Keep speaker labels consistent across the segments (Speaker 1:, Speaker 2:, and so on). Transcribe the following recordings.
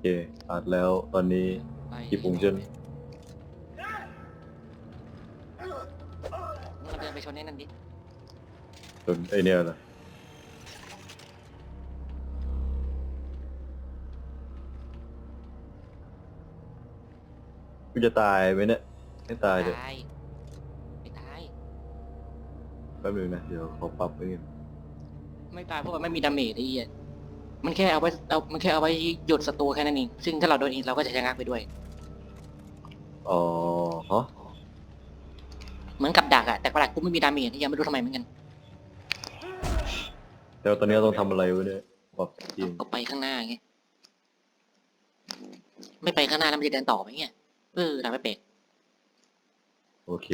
Speaker 1: เคอัดแล้วตอนนี้
Speaker 2: ไป
Speaker 1: ที่ปุ่งฉัน
Speaker 2: มึงเดินไปชนไอ้นั่นดิ
Speaker 1: จนไอเนี่ยนะกูจะตายไหมเนี่ยไม่ตายเดี๋ยว
Speaker 2: ตายไม่ตาย
Speaker 1: แป๊บนึงนะ เดี๋ยวขอปรับไว้ก่อน
Speaker 2: ไม่ตายเพราะว่าไม่มีดาเมจไอ้เหี้ย มันแค่เอาไว้เอามันแค่เอาไว้หยุดศัตรูแค่นั้นเอง ซึ่งถ้าเราโดนอีกเราก็จะชะงักไปด้วย
Speaker 1: อ๋อฮะ
Speaker 2: เหมือนกับดักอะแต่ประหลัดกูไม่มีดาเมจยังไม่รู้ทำไมเหมือนกัน
Speaker 1: แล้วตอนนี้เราต้องทำอะไรวะเนี่ยปรับจริง
Speaker 2: ก็ไปข้างหน้าไงไม่ไปข้างหน้าแล้วมันจะเดินต่อไหมเนี่ยเออทำไม่เป็ก
Speaker 1: โอเค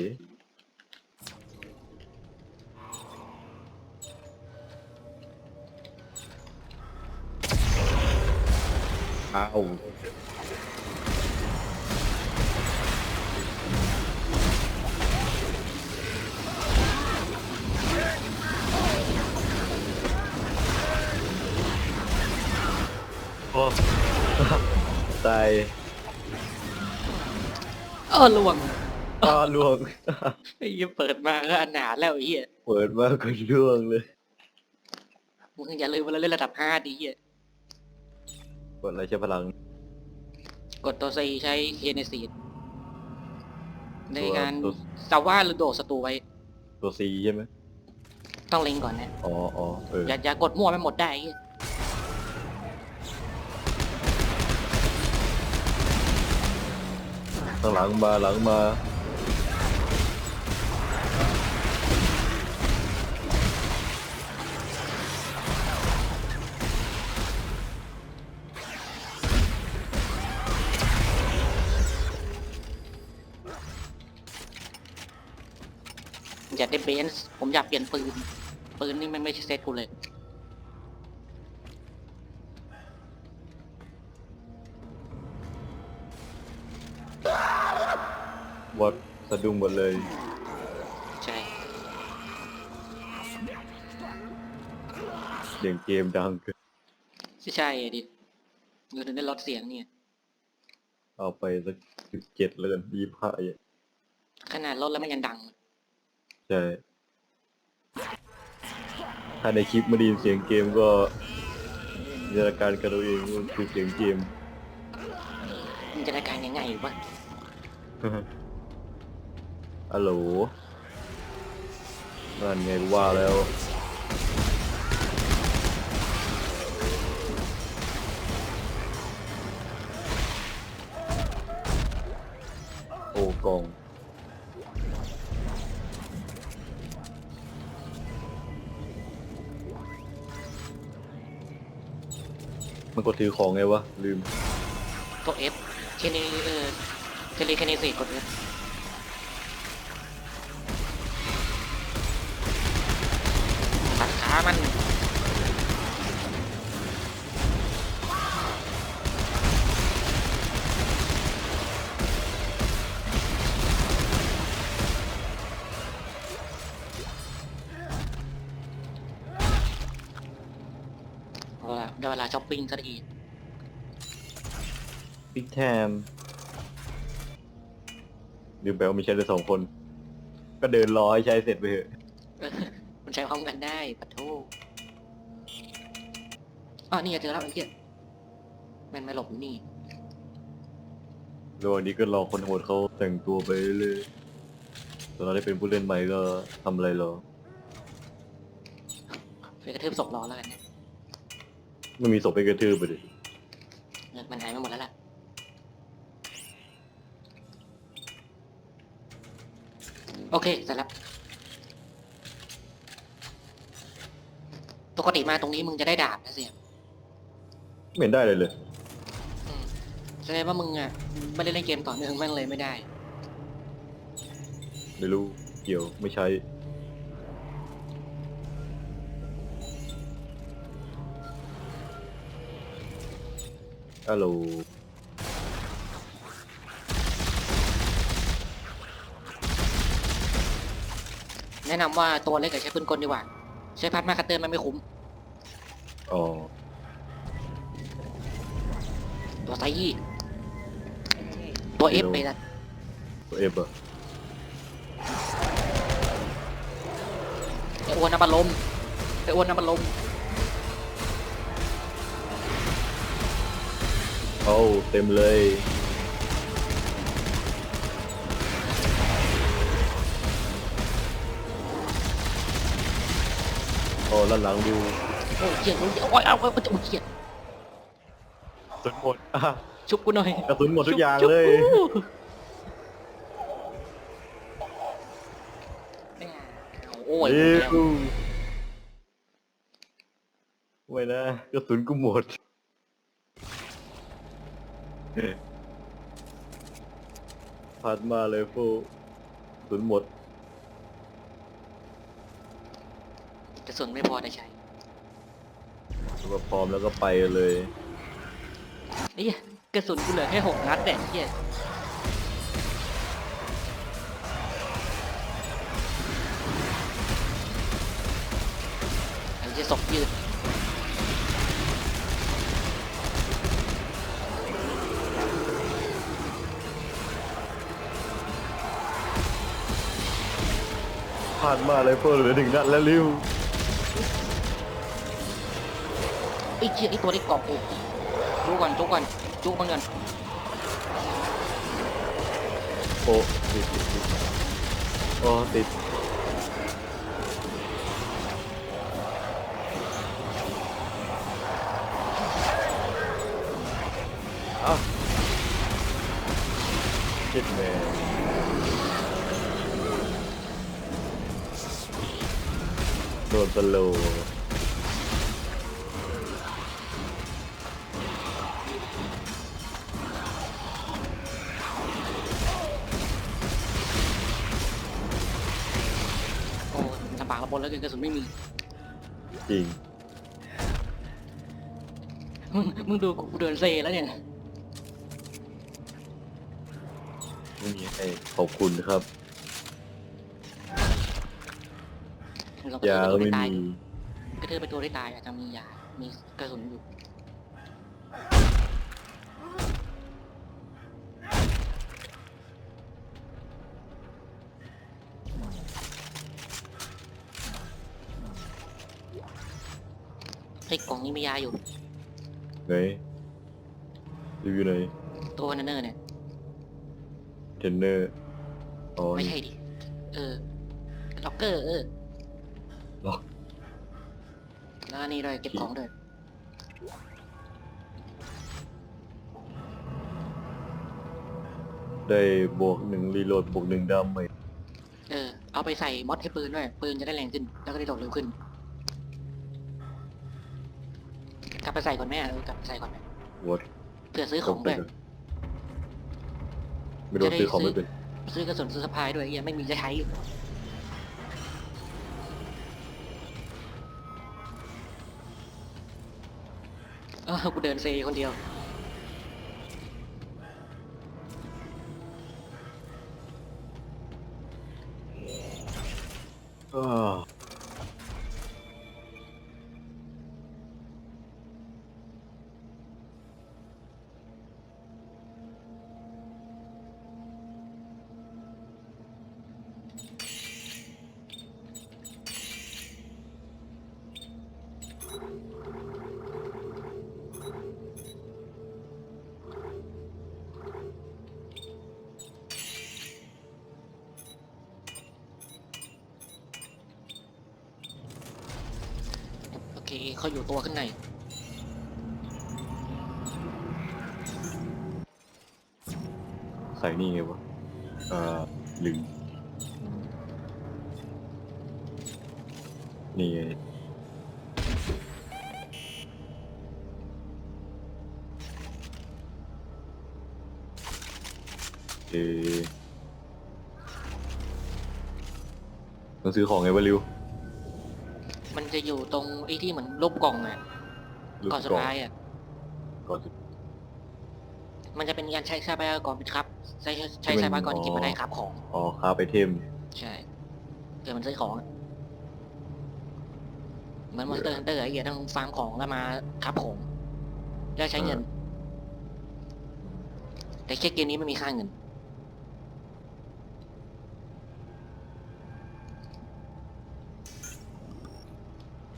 Speaker 1: อ้าวโอ้ตาย
Speaker 2: เออลวง
Speaker 1: อ้าล่วง
Speaker 2: ไอ้เหี้ยเปิดมาก็อนาถแล้วไอ้เหี้ย
Speaker 1: เปิดมาก็ล่วงเลย
Speaker 2: มึงอย่าลืมว่าเราเล่นระดับห้าดีเหี้ย
Speaker 1: กดอะไรใช้พลัง
Speaker 2: กดตัวซีใช้เคเนซีในการ
Speaker 1: ตัว
Speaker 2: สาว่าหรือโดดศัตรูไว้
Speaker 1: ตัวซีใช่ไหม
Speaker 2: ต้องเล็งก่อนนะ
Speaker 1: อ๋ออ๋อเออ
Speaker 2: อย่าอย่ากดมั่วไปหมดได้ไอ้เหี้ย
Speaker 1: ข้างหลังมาหลังมาา
Speaker 2: กได้เบนซ์ผมอยากเปลี่ยนปืน ปืนนี่มันไม่ใช่เซตกูเลย
Speaker 1: วัดสะดุ้งหมดเลย
Speaker 2: ใช่
Speaker 1: เสียงเกมดังเกิน
Speaker 2: ใช่ดิเงินถึงได้ลดเสียงเนี่ย
Speaker 1: เอาไปสักสิบเจ็ดเลยยี่ห้า
Speaker 2: ขนาดลดแล้วมันยังดัง
Speaker 1: ใช่ถ้าในคลิปไม่ได้ยินเสียงเกมก็จินตนาการกันเอาเองว่าคือเสียงเกม
Speaker 2: มันจะได้การยังไงวะ
Speaker 1: ฮัลโหลนั่นไงกูว่าแล้ว โอ้กอง มันกดถือของไงวะ ลืม
Speaker 2: กด F เคเนเออเทเลเคเนซีกด F ได้เวลาช้อปปิ้งสักที
Speaker 1: บิ๊กแทมลืมไปว่ามีใช้ได้สองคน ก็เดินรอให้ใช้เสร็จไปเถอะ
Speaker 2: เออมันใช้พร้อมกันได้ปะโทอ๋อนี่ไงเจอแล้วไอ้เหี้ยมันไม่หลบอยู่นี่
Speaker 1: ระหว่างนี้ก็รอคนโหดเขาแต่งตัวไปเรื่อยๆส่วนเราได้เป็นผู้เล่นใหม่ก็ทำอะไรรอ
Speaker 2: เฟยกระทืบศพรอแล้วกันนะ
Speaker 1: ไม่มีศพไปกระทืบไปดิ
Speaker 2: เงินมันหายไปหมดแล้วล่ะโอเคเสร็จแล้วปกติมาตรงนี้มึงจะได้ดาบนะเสีย
Speaker 1: ไม่เห็นได้เลยเลย
Speaker 2: อืมแสดงว่ามึงอะไม่ได้เล่นเกมต่อเนื่องแม่งเลยไม่ได้
Speaker 1: ไม่รู้ เกี่ยวไม่ใช้ ฮัลโหล
Speaker 2: แนะนำว่าตัวเล็กกับใช้ปืนกลดีกว่า ใช้พัดมาคัตเตอร์มันไม่คุ้ม
Speaker 1: อ๋อ
Speaker 2: ตัวตัวไซยี่ ตัวเอฟไปละ
Speaker 1: ตัวเอฟอะ
Speaker 2: ไออ้วนน้ำบัลลมไออ้วนน้ำบัลลม
Speaker 1: เอาเต็มเลยโอ้ด้านหลังวิว
Speaker 2: โอ้ยเกียดโอ้ยโอ้ยเอาเอาเอาโอ้ยเกียด
Speaker 1: สุนหมดอะ
Speaker 2: ชุบกูหน่อย
Speaker 1: กระสุนหมดทุกอย่างเลย
Speaker 2: โอ้ย
Speaker 1: เอ้
Speaker 2: หมดแล้ว
Speaker 1: ไว้นะกระสุนกูหมด พัดมาเลยฟูกระสุนหมด
Speaker 2: กระสุนไม่พอได้ใช้
Speaker 1: แล้วก็พร้อมแล้วก็ไปเลย
Speaker 2: นี่กระสุนกูเหลือแค่หกนัดแดดเฮียไอ้เจะศพยืด
Speaker 1: ผ่านมาเลยฟูเหลือหนึ่งนัดแล้วริว
Speaker 2: ไอ้เชี่ยไอ้ตัวนี้เกาะกูจุกก่อนจุกก่อนจุกมันก่อน
Speaker 1: โอ้ติดติดติดโอ้ติดอ้าวชิดแม่ นสโลว์
Speaker 2: โอ้ลำบากลำบนแล้วกันกระสุนไม่มี
Speaker 1: จริง
Speaker 2: มึงมึงดูกูเดินเซแล้วเนี่ย
Speaker 1: ไม่มีให้ขอบคุณครับ
Speaker 2: มึงลอง
Speaker 1: ยา
Speaker 2: ไป
Speaker 1: ก็
Speaker 2: ตัว
Speaker 1: ไม่
Speaker 2: ที่ตาย
Speaker 1: มี
Speaker 2: กระเทือไปตัวที่ตายอาจจะมียา มีกระสุนอยู่ไอ้กล่องนี้มียาอยู่
Speaker 1: ไหนรีวิวไหนอย
Speaker 2: ตัวนันเนอร์เนี่ย
Speaker 1: เทรนเนอร์อ๋อ
Speaker 2: ไม่ใช่ดิ เออล็อกเกอร์เออ
Speaker 1: ล็อก
Speaker 2: แล้วอันนี่ด้วยเก็บของด้วย
Speaker 1: ได้บวกหนึ่งรีโหลดบวกหนึ่งดาเมจ
Speaker 2: เออ เอาไปใส่มอดให้ปืนด้วย ปืนจะได้แรงขึ้น แล้วก็ได้โดดเร็วขึ้น กลับไปใส่ก่อนแม่เออกลับไปใส่ก่อนแม่
Speaker 1: วอด
Speaker 2: เผื่อซื้อของด้วย
Speaker 1: ไม่โดนซื้อของไม่เป็น
Speaker 2: ซื้อกระสุนซื้อสะพายด้วยไอ้เหี้ยังไม่มีจะใช้อยู่ กูเดินเซคนเดียว
Speaker 1: อ้า
Speaker 2: โอเคเขาอยู่ตัวข้างใน
Speaker 1: ใส่นี่ไงวะอ่าลืมนี่ไงเออต้องซื้อของไงวะริว
Speaker 2: จะอยู่ตรงไอ้ที่เหมือนรูปกล่องอะ
Speaker 1: รูป
Speaker 2: ก่อนสุดท้ายอะ
Speaker 1: ก่อนสุด
Speaker 2: มันจะเป็นการใช้ทรัพยากรครับ ใช้ใช้ทรัพยากรที่เก็บมาได้ครับของ
Speaker 1: อ๋อค่าไปเทม
Speaker 2: ใช่เกิดมันซื้อของอะเหมือนมอนสเตอร์ฮันเตอร์ไอ้เหี้ยต้องฟาร์มของแล้วมาครับของ แล้วใช้เงิน แต่แค่เกมนี้ไม่มีค่าเงิน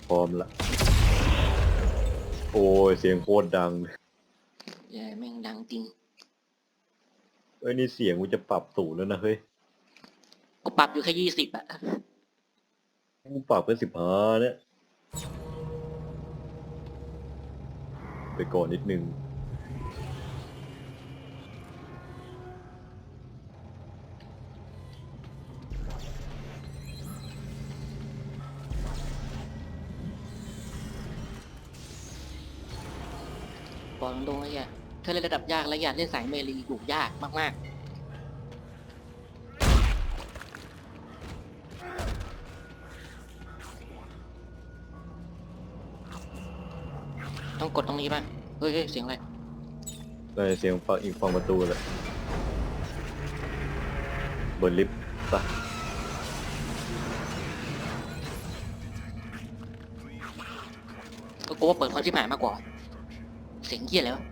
Speaker 1: พร้อมละ โอ้ย เสียงโคตรดังเลย
Speaker 2: แย่แม่งดังจริง
Speaker 1: เอ้ยนี่เสียงกูจะปรับสูงแล้วนะเฮ้ย
Speaker 2: ก็ปรับอยู่แค่ยี่สิบอะ
Speaker 1: กูปรับเป็นสิบห้าเนี่ย ไปก่อนนิดนึง
Speaker 2: บอกตรงๆเลยอะถ้าเล่นระดับยากและอยากเล่นสายเมลีอยู่ยากมากๆ ต้องกดตรงนี้ป่ะ เฮ้ยเฮ้ยเสียงอะไร
Speaker 1: ได้เสียงฟังอีกฝั่งประตูเลยบนลิฟต์ปะ
Speaker 2: ก็กลัวว่าเปิดคนที่หมายมากกว่า เสียงเหี้ยแล้วะ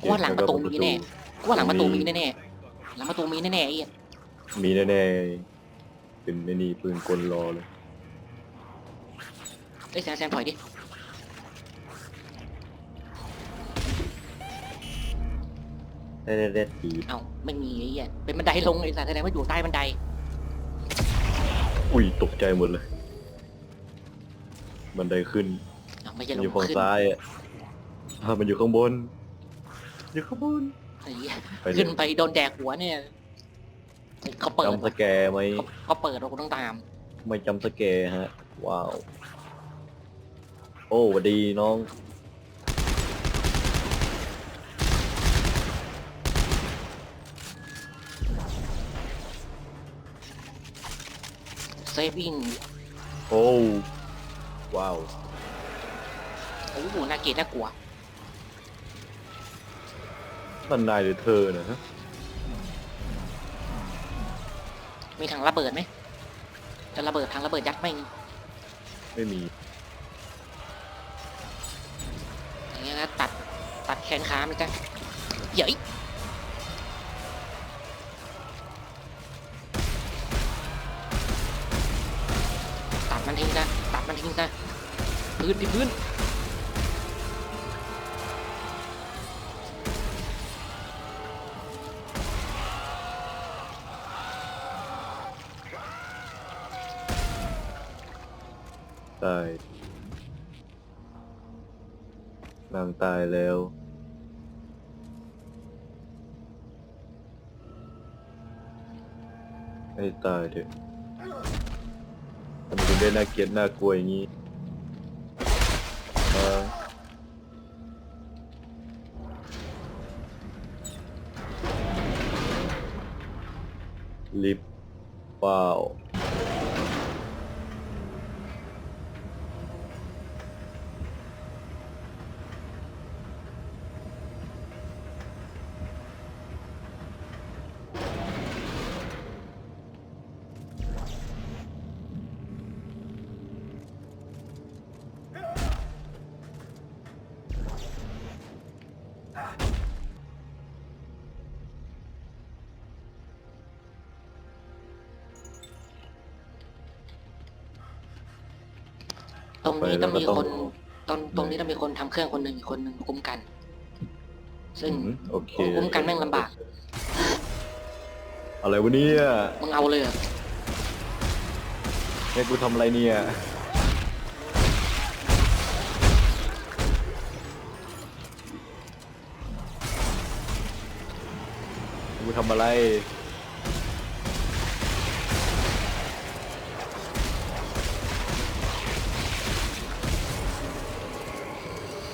Speaker 2: กูว่าหลังประตูมีแน่กูว่าหลังประตูมีแน่ๆหลังประตูมีแน่ๆไอ้เหี้ย
Speaker 1: มีแน่ๆเป็นไอ้นี่ปืนกลรอเลย
Speaker 2: เอ้ยแซมแซมถอยดิ
Speaker 1: ได้ได้ได้ที
Speaker 2: เอ้าไม่มีไอ้เหี้ยเป็นบันไดลงไอ้สัตว์แสดงว่าอยู่ใต้บันได
Speaker 1: อุ้ยตกใจหมดเลย บันไดขึ้น
Speaker 2: เอ้าไม่ใช่
Speaker 1: มัน
Speaker 2: ล
Speaker 1: องยู่ฝั่ง
Speaker 2: ขึ้น
Speaker 1: ซ้ายอะอะมันอยู่ข้างบน อยู่ข้างบน
Speaker 2: ไอ้เหี้ย
Speaker 1: ไปเล
Speaker 2: ขึ้น
Speaker 1: ย
Speaker 2: ไปโดนแดกหัวเนี่ยเขาเปิด
Speaker 1: จำสแกร์ไหม
Speaker 2: เขาเขาเปิดเราก็ต้องตาม
Speaker 1: ไม่จำสแกร์ฮะ ว้าว โอ้หวัสดีน้อง
Speaker 2: เซฟวิ่ง
Speaker 1: โอ้ว้าว
Speaker 2: โอ้โหน่าเกลียดน่ากลัว
Speaker 1: นั่นนายหรือเธอนะฮะ
Speaker 2: มีถังระเบิดไหมจะระเบิดถังระเบิดยัดไม่ง
Speaker 1: ไม่มี
Speaker 2: อย่างเงี้ยนะตัดตัดแขนขามันจ้ะเย้ย ตา
Speaker 1: ย นางตายแล้ว ให้ตายเถอะทำไมถึงได้น่าเกลียดน่ากลัวอย่างนี้ลิฟต์ว้า
Speaker 2: รงนี้
Speaker 1: ไปแล้
Speaker 2: ต้อ
Speaker 1: ว
Speaker 2: ง
Speaker 1: ก็
Speaker 2: มี
Speaker 1: ต้อง
Speaker 2: คนตรงตรงนี้ต้องมีคนทำเครื่องคนหนึ่งอีกคนหนึ่งคุ้มกัน ซึ่ง
Speaker 1: อืมโอเค
Speaker 2: คุ้มกันแม่งลำบาก
Speaker 1: อะไรวะเนี่ย
Speaker 2: มึงเอาเลยเหรอ
Speaker 1: ให้กูทำอะไรเนี่ยให้กูทำอะไร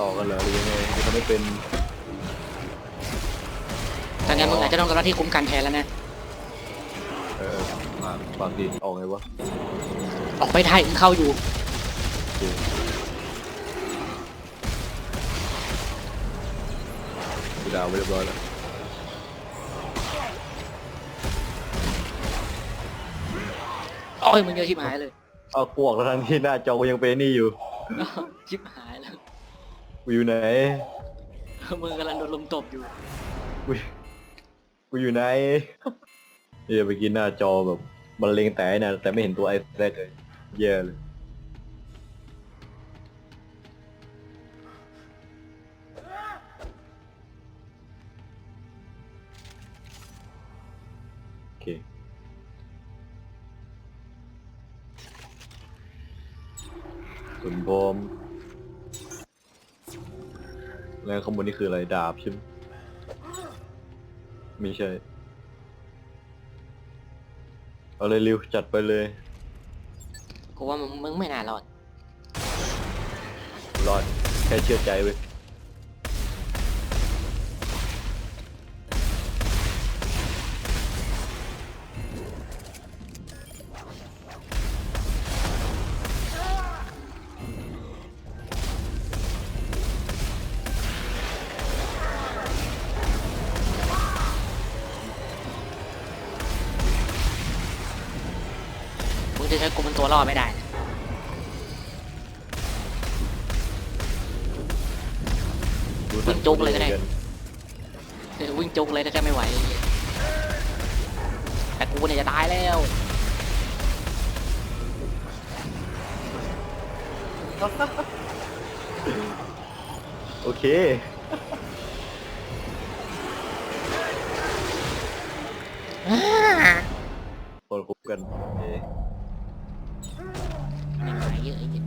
Speaker 1: ต่อกันเหรอหรือยังไงกูทำไม่เป็น
Speaker 2: แต่งั้นมึงอาจจะต้องรับหน้าที่คุ้มกันแทนแล้วนะ
Speaker 1: เออฝากฝากดิออกไงวะ
Speaker 2: ออกไปได้มึงเข้าอยู่
Speaker 1: กูดาวไปเรียบร้อยแล้ว
Speaker 2: โอ้ยมึงเยอะชิบหายเลย
Speaker 1: เอากวกแล้วทั้งที่หน้าจอกูยังเป็นนี่อยู่
Speaker 2: อ้าวชิบหายแล้ว
Speaker 1: กูอยู่ไหน
Speaker 2: มือกำลังโดนลมตบอยู่
Speaker 1: กูกูอยู่ไหนเฮียไปกินหน้าจอแบบมันเล็งแต่ไอ้นะแต่ไม่เห็นตัวไอ้แรกเลยแย่เลยโอเคส่วนบอม แล้วข้างบนนี่คืออะไรดาบใช่ไหมไม่ใช่ เอาเลยริวจัดไปเลย
Speaker 2: กูว่ามึงมึงไม่น่ารอด
Speaker 1: รอดแค่เชื่อใจเว้ย
Speaker 2: ตัวล่อไม่ได้นะ
Speaker 1: ดู
Speaker 2: วิ่งจุกเลยก็ได้เออวิ่งจุกเลยถ้าแค่ไม่ไหวไอ้เหี้ยแต่กูเนี่ยจะตายแล้ว
Speaker 1: โอเคคนคบกันเอ๊ะ
Speaker 2: ไม่ไหวเยอะไอ้เหี้ย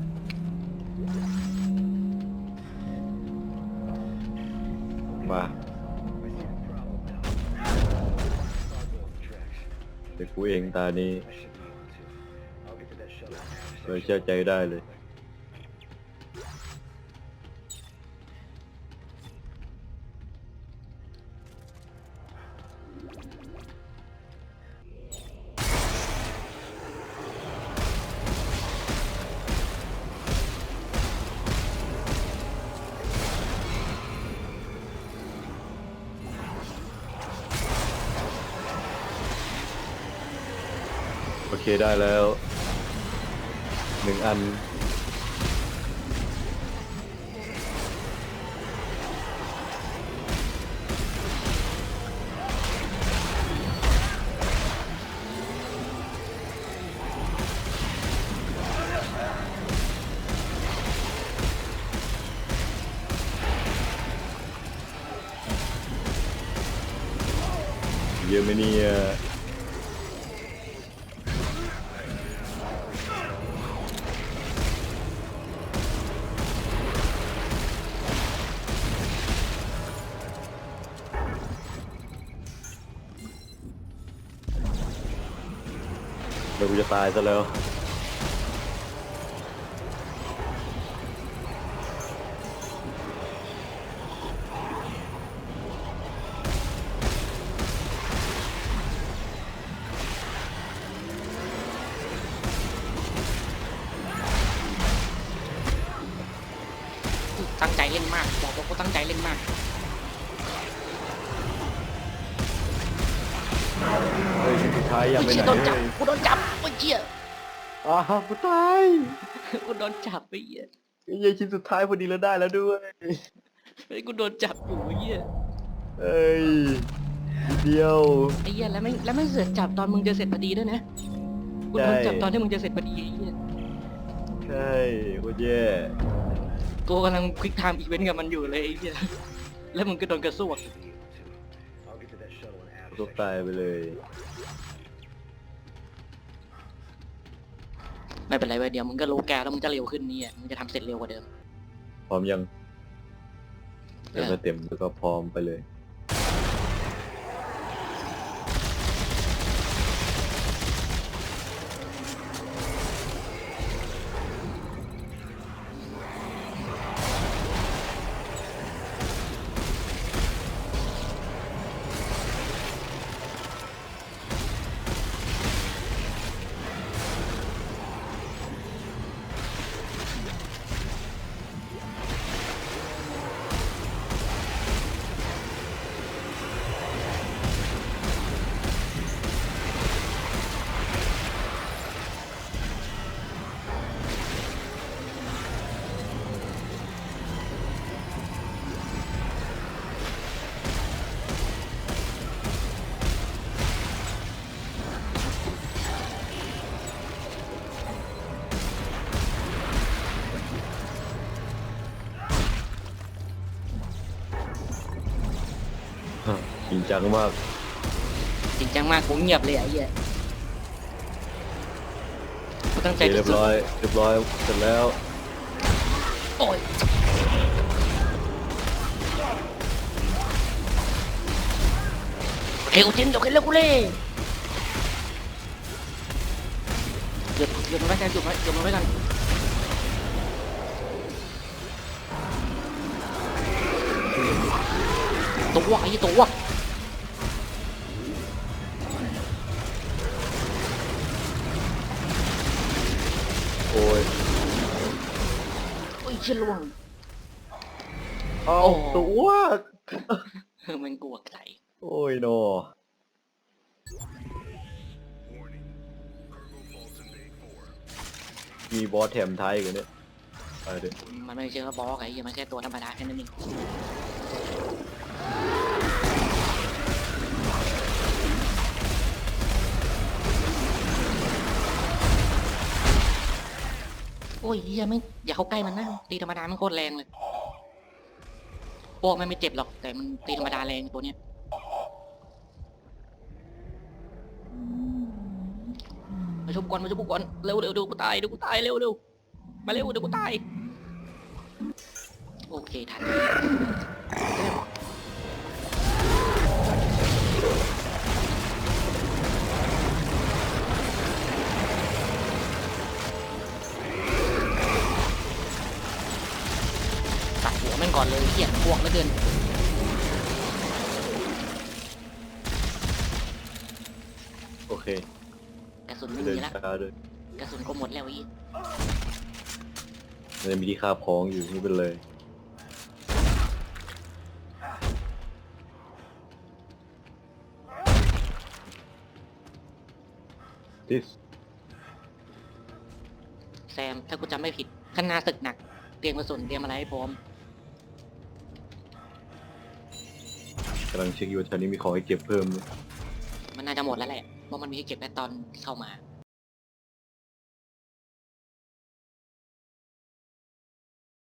Speaker 1: มาเดี๋ยวกูเองตานี้เลยเชื่อใจได้เลย เคได้แล้วหนึ่งอัน เยอะไหมเนี่ยเดี๋ยวกูจะ ตายซะแล้ว
Speaker 2: ตั้งใจเล่นมาก บอกว่ากูตั้งใจเล่นมาก
Speaker 1: เฮ้ยสุดท้ายยัง
Speaker 2: ไอ้
Speaker 1: ไป
Speaker 2: เชี่ย
Speaker 1: ไหน
Speaker 2: โดนจับ
Speaker 1: เลย
Speaker 2: กูโดนจับไอ้เชี่ย
Speaker 1: อ้าวกูตาย
Speaker 2: กูโดนจับไอ้เหี้ย
Speaker 1: ไอ้เหี้ยชิ้นสุดท้ายพอดีแล้วได้แล้วด้วย
Speaker 2: ไอ้กูโดนจับอยู่ไอ้เหี้ย
Speaker 1: เอ้ยนิดเดียว
Speaker 2: ไอ้เหี้ยแล้วไม่แล้วไม่เสือกจับตอนมึงจะเสร็จพอดีด้วยนะกูโดน
Speaker 1: ใช่
Speaker 2: จับตอนที่มึงจะเสร็จพอดีไอ้เหี้ย
Speaker 1: ใช่โคตรแย่
Speaker 2: กูกำลังควิกไทม์อีเวนต์กับมันอยู่เลยไอ้เหี้ยแล้วมึงก็โดนกระซวก
Speaker 1: ก็ตายไปเลย
Speaker 2: ไม่เป็นไรเว้ยเดี๋ยวมึงก็รู้แกแล้วมึงจะเร็วขึ้นนี่อะมึงจะทำเสร็จเร็วกว่าเดิม
Speaker 1: พร้อมยัง
Speaker 2: เอ
Speaker 1: เดี๋ยว
Speaker 2: อ
Speaker 1: มาเต็มแล้วก็พร้อมไปเลย จริงจังมาก
Speaker 2: จริงจังมากกูเงียบเลยไอ้เหี้ยกูตั้งใจ
Speaker 1: เรี
Speaker 2: ที่
Speaker 1: ยบ
Speaker 2: สุด
Speaker 1: ร้อย เรียบร้อยเสร็จแล้ว
Speaker 2: โอ้ยเร็วจินเดี๋ยวขึ้นเร็วกูเลยหยุดหยุดมันไว้กันหยุดมันหยุดมันไว้กันตัวไอ้ตัว
Speaker 1: ย
Speaker 2: โอ้ยเชี่ยล่วง
Speaker 1: เอา
Speaker 2: โอ้
Speaker 1: ตัว
Speaker 2: เออมันกลัวไก่
Speaker 1: โอ้ยโนมีบอสแถมไทายกันเนี่ยไปเถอะ
Speaker 2: มันไม่ใช่ว่าบล็อกไอ้เหี้ยมันแค่ตัวธรรมดาแค่นั้นเอง อ้ยเหี้ยไม่อย่าเข้าใกล้มันนะตีธรรมดามันโคตรแรงเลยพวกมันไม่เจ็บหรอก แต่มันตีธรรมดาแรงตัวเนี้ยมาชุบก่อนมาชุบก่อนเร็วเร็วเดี๋ยวกูตายเดี๋ยวกูตายเร็วเร็วมาเร็วเดี๋ยวกูตายโอเคทัน ก่อนเลยเหี้ยพวกแล้วเกิน
Speaker 1: โอเค
Speaker 2: กระสุน
Speaker 1: ไม่
Speaker 2: ไม่
Speaker 1: เดิน
Speaker 2: มีละ
Speaker 1: ช้าด้วย
Speaker 2: กระสุนก็หมดแล้วอี
Speaker 1: มันจะมีที่คาบของอยู่นี่เป็นเลยดิส
Speaker 2: แซมถ้ากูจำไม่ผิดข้างหน้าศึกหนัก เตรียมกระสุนเตรียมอะไรให้พร้อม
Speaker 1: กำลังเช็คอยู่ว่าแถวนี้มีของให้เก็บเพิ่มไหม
Speaker 2: มันน่าจะหมดแล้วแหละเพราะมันมีให้เก็บแค่ตอนเข้ามา